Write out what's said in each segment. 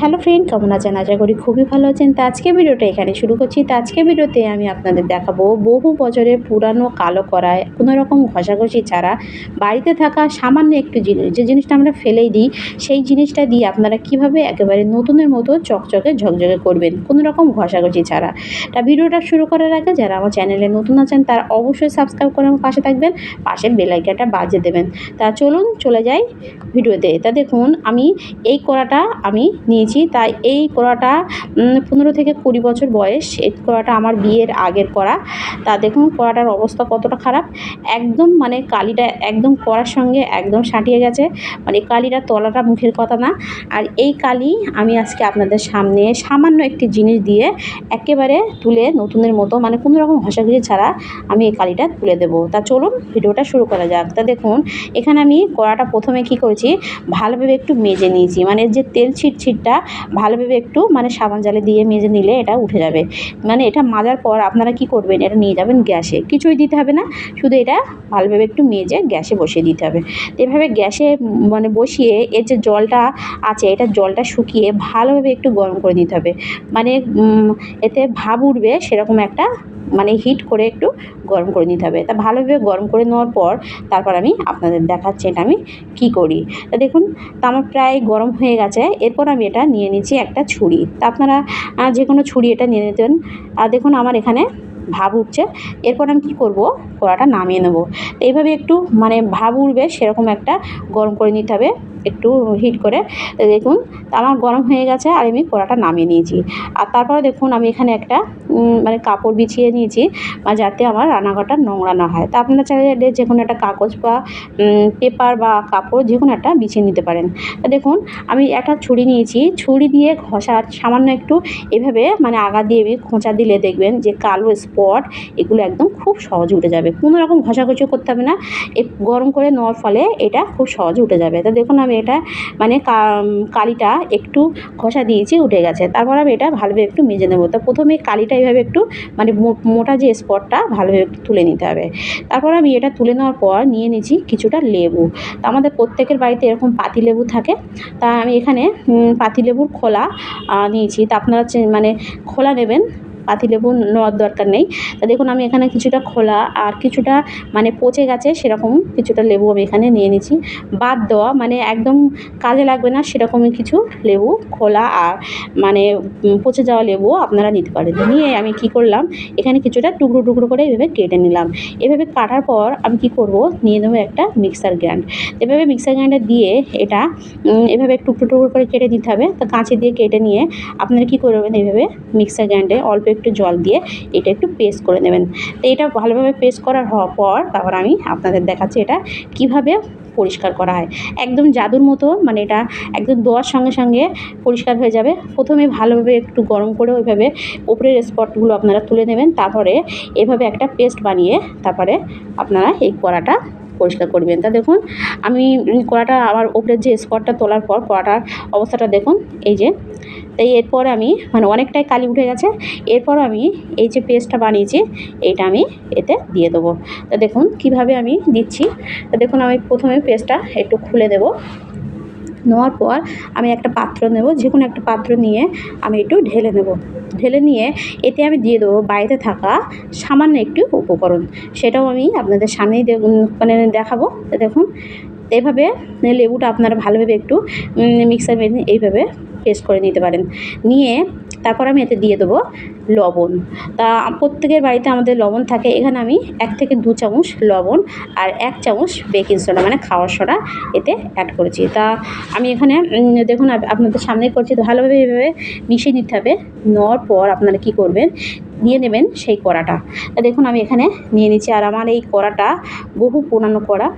Hello friend, কেমন আছেন? আশা করি খুবই ভালো আছেন। তো আজকে ভিডিওটা এখানে শুরু করছি। তো আজকে ভিডিওতে আমি আপনাদের দেখাবো, বহু বছরের পুরানো কালো করায় কোনো রকম ঘষাঘষি ছাড়া বাড়িতে থাকা সামান্য একটু জিনিস, যে জিনিসটা আমরা ফেলেই দিই, সেই জিনিসটা দিয়ে আপনারা কীভাবে একেবারে নতুনের মতো চকচকে ঝকঝকে করবেন, কোনো রকম ঘষাঘষি ছাড়া। তা ভিডিওটা শুরু করার আগে যারা আমার চ্যানেলে নতুন আছেন, তারা অবশ্যই সাবস্ক্রাইব করে আমার পাশে থাকবেন, পাশের বেলাইকাটা বাজে দেবেন। তা চলুন চলে যাই ভিডিওতে। তা দেখুন, আমি এই কড়াটা আমি নিয়েছি তাই এই কড়াটা পনেরো থেকে কুড়ি বছর বয়স। এই কড়াটা আমার বিয়ের আগের কড়া তা দেখুন কড়াটার অবস্থা কতটা খারাপ। একদম মানে কালিটা একদম কড়ার সঙ্গে একদম সাঁটিয়ে গেছে। মানে কালিটার তলাটা মুখের কথা না। আর এই কালি আমি আজকে আপনাদের সামনে সামান্য একটি জিনিস দিয়ে একেবারে তুলে নতুনের মতো মানে কোনো রকম ঘষাঘষি ছাড়া আমি এই কালিটা তুলে দেবো। তা চলুন ভিডিওটা শুরু করা যাক। তা দেখুন, এখানে আমি কড়াটা প্রথমে কি করেছি, ভালোভাবে একটু মেজে নিয়েছি। মানে যে তেল ছিট ছিটটা ভালোভাবে একটু মানে সাবান জালে দিয়ে মেজে নিলে এটা উঠে যাবে। মানে এটা মাজার পর আপনারা কি করবেন, এটা নিয়ে যাবেন গ্যাসে। কিছুই দিতে হবে না, শুধু এটা ভালোভাবে একটু মেজে গ্যাসে বসিয়ে দিতে হবে। তো এভাবে গ্যাসে মানে বসিয়ে এর যে জলটা আছে, এটা জলটা শুকিয়ে ভালোভাবে একটু গরম করে নিতে হবে। মানে এতে ভাব উঠবে সেরকম একটা মানে হিট করে একটু গরম করে নিতে হবে। তা ভালোভাবে গরম করে নেওয়ার পর তারপর আমি আপনাদের দেখাচ্ছি এটা আমি কী করি। তা দেখুন, তা আমার প্রায় গরম হয়ে গেছে। এরপর আমি এটা নিয়ে নিচ্ছি একটা ছুরি। তা আপনারা যে কোনো ছুরি এটা নিয়ে নিতেন। আর দেখুন, আমার এখানে ভাব উঠছে। এরপর আমি কি করব? কড়াটা নামিয়ে নেব। এইভাবে একটু মানে ভাব উঠবে, সেরকম একটা গরম করে নিতে হবে। একটু হিট করে দেখুন আমার গরম হয়ে গেছে আর আমি কড়াটা নামিয়ে নিয়েছি। আর তারপরে দেখুন, আমি এখানে একটা মানে কাপড় বিছিয়ে নিয়েছি যাতে আমার রান্নাঘরটা নোংরা না হয়। তা আপনারা চাইলে যে কোনো একটা কাগজ বা পেপার বা কাপড় যে কোনো একটা বিছিয়ে নিতে পারেন। দেখুন, আমি একটা ছুরি নিয়েছি, ছুরি দিয়ে ঘষার সামান্য একটু এভাবে মানে আগা দিয়ে খোঁচা দিলে দেখবেন যে কালো স্পট, এগুলো একদম খুব সহজে উঠে যাবে। কোনো রকম ঘষাঘষি করতে হবে না এই গরম করে নেওয়ার ফলে এটা খুব সহজে উঠে যাবে। তা দেখুন, আমি এটা মানে কালিটা একটু ঘষা দিয়েছি উঠে গেছে। তারপর আমি এটা ভালোভাবে একটু মেজে নেব। তো প্রথমে কালিটা এইভাবে একটু মানে মোটা যে স্পটটা ভালোভাবে একটু তুলে নিতে হবে। তারপর আমি এটা তুলে নেওয়ার পর নিয়ে নিয়েছি কিছুটা লেবু। তা আমাদের প্রত্যেকের বাড়িতে এরকম পাতি লেবু থাকে। তা আমি এখানে উম, পাতিলেবুর খোলা নিয়েছি। তা আপনারা মানে খোলা নেবেন। পাতিলেবু নেওয়ার দরকার নেই। তা দেখুন, আমি এখানে কিছুটা খোলা আর কিছুটা মানে পচে গেছে সেরকম কিছুটা লেবু আমি এখানে নিয়ে নিয়েছি। বাদ দেওয়া মানে একদম কাজে লাগবে না সেরকমই কিছু লেবু খোলা আর মানে পচে যাওয়া লেবু আপনারা নিতে পারেন। নিয়ে আমি কি করলাম, এখানে কিছুটা টুকরো টুকরো করে এভাবে কেটে নিলাম। এভাবে কাটার পর আমি কি করব, নিয়ে নেব একটা মিক্সার গ্রাইন্ড এভাবে মিক্সার গ্রাইন্ডার দিয়ে এটা এভাবে টুকরো টুকরো করে কেটে দিতে হবে। তো কাঁচি দিয়ে কেটে নিয়ে আপনারা কী করবেন, এইভাবে মিক্সার গ্রাইন্ডে অল্প একটু জল দিয়ে এটা একটু পেস্ট করে নেবেন। তো এটা ভালোভাবে পেস্ট করার হওয়ার পর তারপর আমি আপনাদের দেখাচ্ছি এটা কীভাবে পরিষ্কার করা হয়। একদম জাদুর মতো মানে এটা একদম দোয়ার সঙ্গে সঙ্গে পরিষ্কার হয়ে যাবে। প্রথমে ভালোভাবে একটু গরম করে ওইভাবে উপরের স্পটগুলো আপনারা তুলে নেবেন, তারপরে এভাবে একটা পেস্ট বানিয়ে তারপরে আপনারা এই কড়াটা পরিষ্কার করবেন। তা দেখুন, আমি কড়াটা আমার উপরের যে স্পটটা তোলার পর, কড়াটার অবস্থাটা দেখুন, এই যে তাই এরপর আমি মানে অনেকটাই কালি উঠে গেছে, এরপর আমি এই যে পেস্টটা বানিয়েছি, এইটা আমি এতে দিয়ে দেবো। তা দেখুন কীভাবে আমি দিচ্ছি। তা দেখুন আমি প্রথমে পেস্টটা একটু খুলে দেবো। নেওয়ার পর আমি একটা পাত্র নেব, যে কোনো একটা পাত্র নিয়ে আমি একটু ঢেলে নেব। ঢেলে নিয়ে এতে আমি দিয়ে দেবো বাড়িতে থাকা সামান্য একটু উপকরণ। সেটাও আমি আপনাদের সামনেই মানে দেখাবো। দেখুন, এভাবে লেবুটা আপনারা ভালোভাবে একটু মিক্সার এইভাবে পেস্ট করে নিতে পারেন। নিয়ে তারপর আমি এতে দিয়ে দেবো লবণ। তা প্রত্যেকের বাড়িতে আমাদের লবণ থাকে। এখানে আমি এক থেকে দু চামচ লবণ আর এক চামচ বেকিং সোডা মানে খাওয়ার সোডা এতে অ্যাড করেছি। তা আমি এখানে দেখুন আপনাদের সামনে করছি। ভালোভাবে এভাবে মিশিয়ে নিতে হবে। নেওয়ার পর আপনারা কী করবেন? নিয়ে নেবেন সেই কড়াটা। তা দেখুন, আমি এখানে নিয়ে নিচ্ছি। আর আমার এই কড়াটা বহু পুরানো কড়া।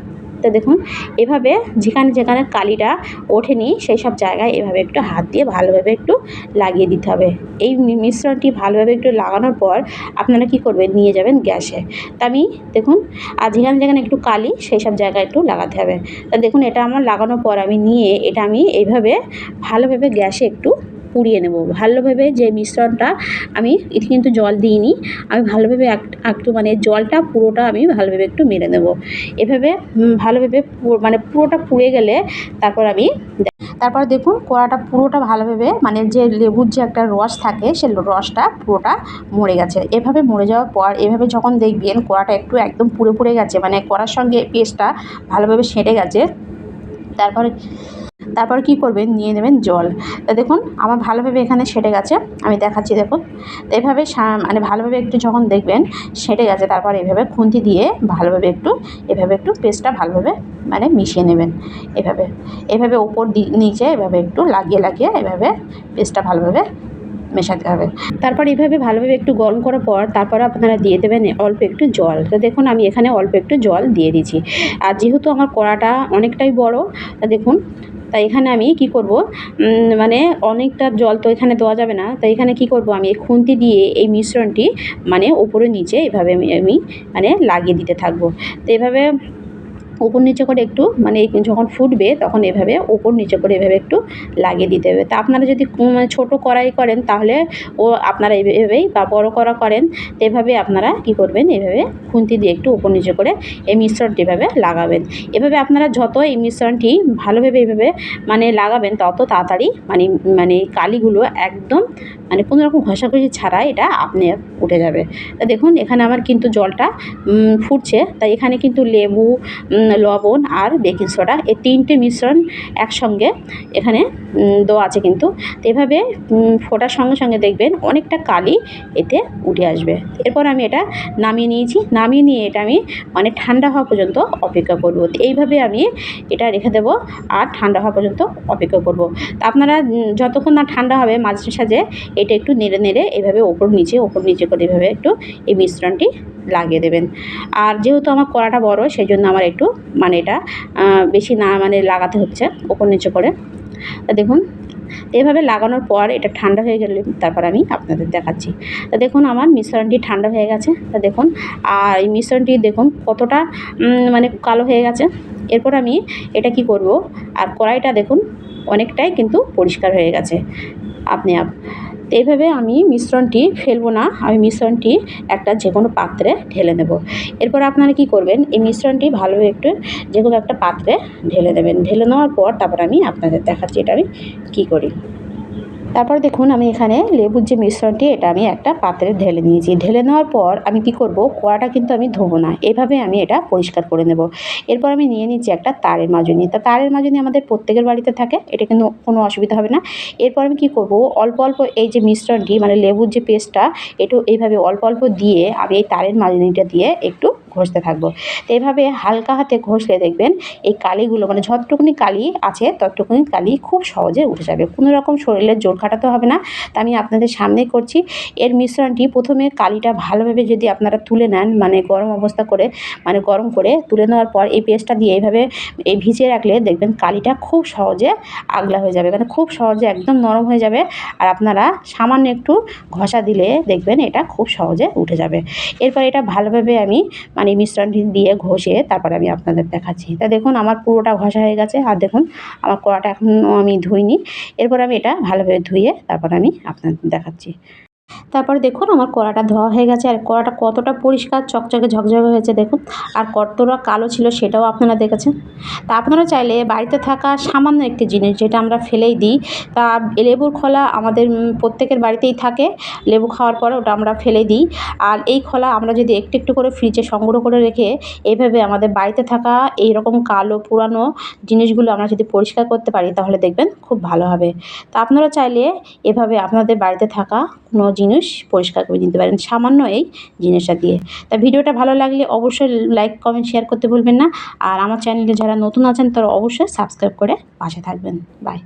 তা দেখুন, এভাবে যেখানে যেখানে কালিটা ওঠেনি সেই সব জায়গায় এভাবে একটু হাত দিয়ে ভালোভাবে একটু লাগিয়ে দিতে হবে। এই মিশ্রণটি ভালোভাবে একটু লাগানোর পর আপনারা কী করবেন, নিয়ে যাবেন গ্যাসে। তা আমি দেখুন, আর যেখানে যেখানে একটু কালি সেই সব জায়গায় একটু লাগাতে হবে। তা দেখুন, এটা আমার লাগানোর পর আমি নিয়ে, এটা আমি এইভাবে ভালোভাবে গ্যাসে একটু পুড়িয়ে নেব। ভালোভাবে যে মিশ্রণটা আমি, এটি কিন্তু জল দিইনি, আমি ভালোভাবে এক- একটু মানে জলটা পুরোটা আমি ভালোভাবে একটু মেরে নেব। এভাবে ভালোভাবে মানে পুরোটা পুড়ে গেলে তারপর আমি তারপর দেখুন কড়াটা পুরোটা ভালোভাবে মানে যে লেবুর যে একটা রস থাকে, সে রসটা পুরোটা মরে গেছে। এভাবে মরে যাওয়ার পর, এভাবে যখন দেখবেন কড়াটা একটু একদম পুড়ে পুড়ে গেছে মানে কড়ার সঙ্গে পেস্টটা ভালোভাবে সেঁটে গেছে, তারপরে তারপর কি করবেন? নিয়ে নেবেন জল। তা দেখুন, আমার ভালোভাবে এখানে সেটে গেছে। আমি দেখাচ্ছি, দেখুন। তো এভাবে মানে ভালোভাবে একটু যখন দেখবেন, সেটে গেছে। তারপর এভাবে খুন্তি দিয়ে ভালোভাবে একটু, এভাবে একটু পেস্টটা ভালোভাবে মানে মিশিয়ে নেবেন। এভাবে এভাবে ওপর দি- নিচে এভাবে একটু লাগিয়ে লাগিয়ে এভাবে পেস্টটা ভালোভাবে মেশাতে হবে। তারপর এভাবে ভালোভাবে একটু গরম করার পর, তারপর আপনারা দিয়ে দেবেন অল্প একটু জল। তো দেখুন, আমি এখানে অল্প একটু জল দিয়ে দিচ্ছি আর যেহেতু আমার কড়াটা অনেকটাই বড়, তা দেখুন তাই এখানে আমি কি করব? মানে অনেকটা জল তো এখানে দেওয়া যাবে না। তাই এখানে কি করব? আমি খুন্তি দিয়ে এই মিশ্রণটি মানে উপরে নিচে এভাবে আমি মানে লাগিয়ে দিতে থাকব। তো এভাবে উপর নিচে করে একটু মানে যখন ফুটবে তখন এভাবে উপর নিচে করে এভাবে একটু লাগিয়ে দিতে হবে। তা আপনারা যদি মানে ছোটো কড়াই করেন তাহলে ও আপনারা এভাবেই বা বড় করা করেন, এভাবে আপনারা কি করবেন? এভাবে খুন্তি দিয়ে একটু উপর নিচে করে এই মিশ্রণটি এভাবে লাগাবেন। এভাবে আপনারা যত এই মিশ্রণটি ভালোভাবে এভাবে মানে লাগাবেন তত তাড়াতাড়ি মানে মানে কালিগুলো একদম মানে কোনো রকম ঘষাঘষি ছাড়া এটা আপনি উঠে যাবে। তা দেখুন এখানে আমার কিন্তু জলটা ফুটছে। তাই এখানে কিন্তু লেবু লবণ আর বেকিং সোডা, এই তিনটে মিশ্রণ একসঙ্গে এখানে দেওয়া আছে কিন্তু। এভাবে ফোটার সঙ্গে সঙ্গে দেখবেন অনেকটা কালি এতে উঠে আসবে। এরপর আমি এটা নামিয়ে নিয়েছি। নামিয়ে নিয়ে এটা আমি মানে ঠান্ডা হওয়া পর্যন্ত অপেক্ষা করব। এইভাবে আমি এটা রেখে দেবো আর ঠান্ডা হওয়া পর্যন্ত অপেক্ষা করব। তা আপনারা যতক্ষণ না ঠান্ডা হবে, মাঝে সাঝে এটা একটু নেড়ে নেড়ে এভাবে ওপর নিচে ওপর নিচে করে এভাবে একটু এই মিশ্রণটি লাগিয়ে দেবেন। আর যেহেতু আমার কড়াটা বড়, সেই জন্য আমার একটু মানে এটা বেশি না মানে লাগাতে হচ্ছে ওপর নিচে করে। তা দেখুন, এভাবে লাগানোর পর এটা ঠান্ডা হয়ে গেলে তারপর আমি আপনাদের দেখাচ্ছি। তা দেখুন আমার মিশ্রণটি ঠান্ডা হয়ে গেছে। তা দেখুন, আর এই মিশ্রণটি দেখুন কতটা মানে কালো হয়ে গেছে। এরপর আমি এটা কি করব, আর কড়াইটা দেখুন অনেকটাই কিন্তু পরিষ্কার হয়ে গেছে। আপনি আপ তো এইভাবে আমি মিশ্রণটি ফেলব না, আমি মিশ্রণটি একটা যে কোনো পাত্রে ঢেলে দেবো এরপর আপনারা কি করবেন, এই মিশ্রণটি ভালোভাবে একটু যে কোনো একটা পাত্রে ঢেলে দেবেন। ঢেলে নেওয়ার পর তারপর আমি আপনাদের দেখাচ্ছি এটা আমি কী করি। তারপর দেখুন আমি এখানে লেবুর যে মিশ্রণটি, এটা আমি একটা পাত্রে ঢেলে নিয়েছি। ঢেলে নেওয়ার পর আমি কি করব? কড়াটা কিন্তু আমি ধোবো না। এভাবে আমি এটা পরিষ্কার করে নেব। এরপর আমি নিয়ে নিচ্ছি একটা তারের মাজনি। তা তারের মাজনি আমাদের প্রত্যেকের বাড়িতে থাকে, এটা কিন্তু কোনো অসুবিধা হবে না। এরপর আমি কি করব? অল্প অল্প এই যে মিশ্রণটি মানে লেবুর যে পেস্টটা একটু এইভাবে অল্প অল্প দিয়ে আমি এই তারের মাজনিটা দিয়ে একটু ঘষতে থাকব। তো এভাবে হালকা হাতে ঘষলে দেখবেন এই কালিগুলো মানে যতটুকুনি কালি আছে, ততটুকুনি কালি খুব সহজে উঠে যাবে। কোনো রকম শরীরের জোর খাটাতে হবে না। তা আমি আপনাদের সামনেই করছি। এর মিশ্রণটি প্রথমে কালিটা ভালোভাবে যদি আপনারা তুলে নেন মানে গরম অবস্থা করে মানে গরম করে তুলে নেওয়ার পর এই পেস্টটা দিয়ে এইভাবে এই ভিজিয়ে রাখলে দেখবেন কালিটা খুব সহজে আগলা হয়ে যাবে মানে খুব সহজে একদম নরম হয়ে যাবে। আর আপনারা সামান্য একটু ঘষা দিলে দেখবেন এটা খুব সহজে উঠে যাবে। এরপর এটা ভালোভাবে আমি মানে মিশ্রণটি দিয়ে ঘষে তারপরে আমি আপনাদের দেখাচ্ছি। তা দেখুন, আমার পুরোটা ঘষা হয়ে গেছে। আর দেখুন, আমার কড়াটা এখনও আমি ধুইনি। এরপর আমি এটা ভালোভাবে ধুয়ে তারপর আমি আপনাদের দেখাচ্ছি। তারপর দেখুন আমার কড়াটা ধোয়া হয়ে গেছে, আর কড়াটা কতটা পরিষ্কার, চকচকে, ঝকঝকে হয়েছে দেখুন। আর কতটা কালো ছিল সেটাও আপনারা দেখেছেন। তা আপনারা চাইলে বাড়িতে থাকা সামান্য একটি জিনিস যেটা আমরা ফেলেই দিই, তা লেবুর খোলা আমাদের প্রত্যেকের বাড়িতেই থাকে। লেবু খাওয়ার পরে ওটা আমরা ফেলে দিই। আর এই খোলা আমরা যদি একটু একটু করে ফ্রিজে সংগ্রহ করে রেখে এইভাবে আমাদের বাড়িতে থাকা এই রকম কালো, পুরানো জিনিসগুলো আমরা যদি পরিষ্কার করতে পারি, তাহলে দেখবেন খুব ভালো হবে। তা আপনারা চাইলে এভাবে আপনাদের বাড়িতে থাকা কোনো জিনিস পরিষ্কার করে দিতে পারেন, সামান্য এই জিনিসটা দিয়ে। তা ভিডিওটা ভালো লাগলে অবশ্যই লাইক কমেন্ট শেয়ার করতে ভুলবেন না। আর আমার চ্যানেলে যারা নতুন আছেন তারা অবশ্যই সাবস্ক্রাইব করে পাশে থাকবেন। বাই